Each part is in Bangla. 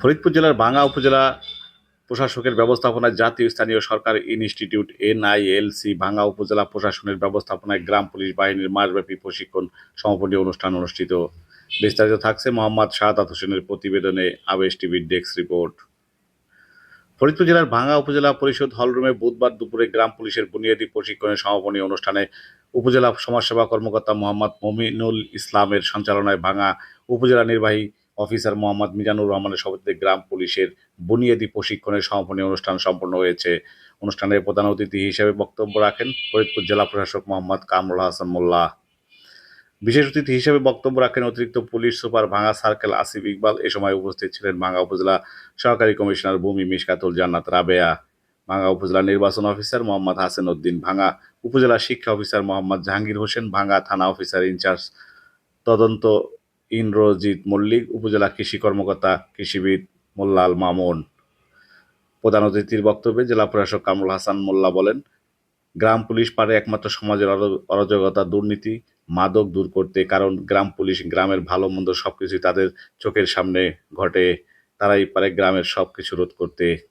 ফরিদপুর জেলার ভাঙ্গা উপজেলা প্রশাসকের ব্যবস্থাপনায় জাতীয় স্থানীয় সরকার ইনস্টিটিউট এনআইএলসি ভাঙ্গা উপজেলা প্রশাসনের ব্যবস্থাপনায় গ্রাম পুলিশ বাহিনীর মাসব্যাপী প্রশিক্ষণ সমাপনী অনুষ্ঠান অনুষ্ঠিত। বিস্তারিত থাকছে মোহাম্মদ শাহাদাত হোসেনের প্রতিবেদনে আবেশ টিভির ডেস্ক রিপোর্ট। ফরিদপুর জেলার ভাঙ্গা উপজেলা পরিষদ হলরুমে বুধবার দুপুরে গ্রাম পুলিশের বুনিয়াদী প্রশিক্ষণের সমাপনী অনুষ্ঠানে উপজেলা সমাজসেবা কর্মকর্তা মোহাম্মদ মমিনুল ইসলামের সঞ্চালনায় ভাঙ্গা উপজেলা নির্বাহী অফিসার মোহাম্মদ মিজানুর রহমানের সভাপতিতে গ্রাম পুলিশের বুনিয়াদী প্রশিক্ষণের সমাপনী অনুষ্ঠান সম্পন্ন হয়েছে। অনুষ্ঠানে প্রধান অতিথি হিসেবে বক্তব্য রাখেন ফরিদপুর জেলা প্রশাসক মোহাম্মদ কামরুল হাসান মোল্লা। বিশেষ অতিথি হিসেবে বক্তব্য রাখেন অতিরিক্ত police super Bhanga circle Asif Iqbal, এ সময় উপস্থিত ছিলেন ভাঙ্গা উপজেলা সহকারী কমিশনার ভূমি মিশকাতুল জান্নাত রাবেয়া ভাঙ্গা উপজেলা নির্বাচন অফিসার মোহাম্মদ হাসান উদ্দিন ভাঙ্গা উপজেলা শিক্ষা অফিসার মোহাম্মদ জাহাঙ্গীর হোসেন ভাঙ্গা থানা অফিসার ইনচার্জ তদন্ত ইন্দ্রজিৎ মল্লিক, উপজেলা কৃষি কর্মকর্তা কৃষিবিদ মোল্লাল মামুন। প্রধান অতিথির বক্তব্যে জেলা প্রশাসক কামরুল হাসান মোল্লা বলেন, গ্রাম পুলিশ পারে একমাত্র সমাজের অরা- অরাজকতা, দুর্নীতি মাদক দূর করতে, কারণ গ্রাম পুলিশ গ্রামের ভালো মন্দ সব কিছুই তাদের চোখের সামনে ঘটে। তারাই পারে গ্রামের সব কিছু রোধ করতে।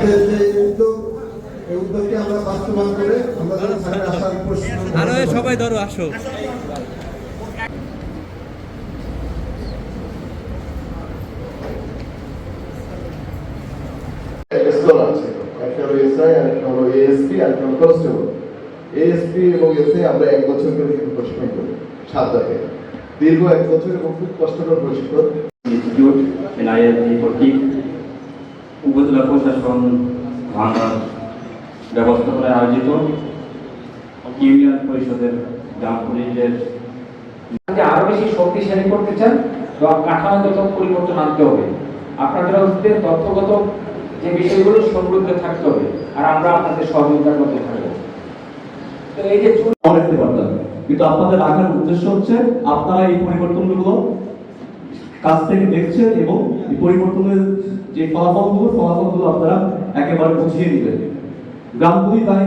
যাতে যে উদ্যোগ এই উদ্যোগকে আমরা বাস্তবায়ন করে আমরা যেন স্যারের আরও সবাই ধরো আসো। স্তর আছে। একটা হলো এসআই আর একটা হলো এএসপি আর একটা হলো কনস্টেবল। এএসপি এবং এসআই আমরা এক বছর করে কিন্তু প্রশিক্ষণ করি সাত দাগে। দীর্ঘ এক বছর এবং খুব কষ্টকর প্রশিক্ষণ। ইনস্টিটিউট উপজেলা প্রশাসন ভাঙার ব্যবস্থাপনায় আয়োজিত ইউনিয়ন পরিষদের গ্রাম পুলিশের আরও বেশি শক্তিশালী করতে চান তো কাঠামোগত পরিবর্তন আনতে হবে। আপনাদের হচ্ছে তথ্যগত যে বিষয়গুলো সমৃদ্ধ থাকতে হবে আর আমরা আপনাদের সহযোগিতার মধ্যে থাকব। তো এই যে কিন্তু আপনাদের রাখার উদ্দেশ্য হচ্ছে আপনারা এই পরিবর্তনগুলো কাছ থেকে দেখছেন এবং পরিবর্তনের যে ফলাফলগুলো ফলাফলগুলো আপনারা একেবারে বুঝিয়ে নেবেন গ্রামগুলি তাই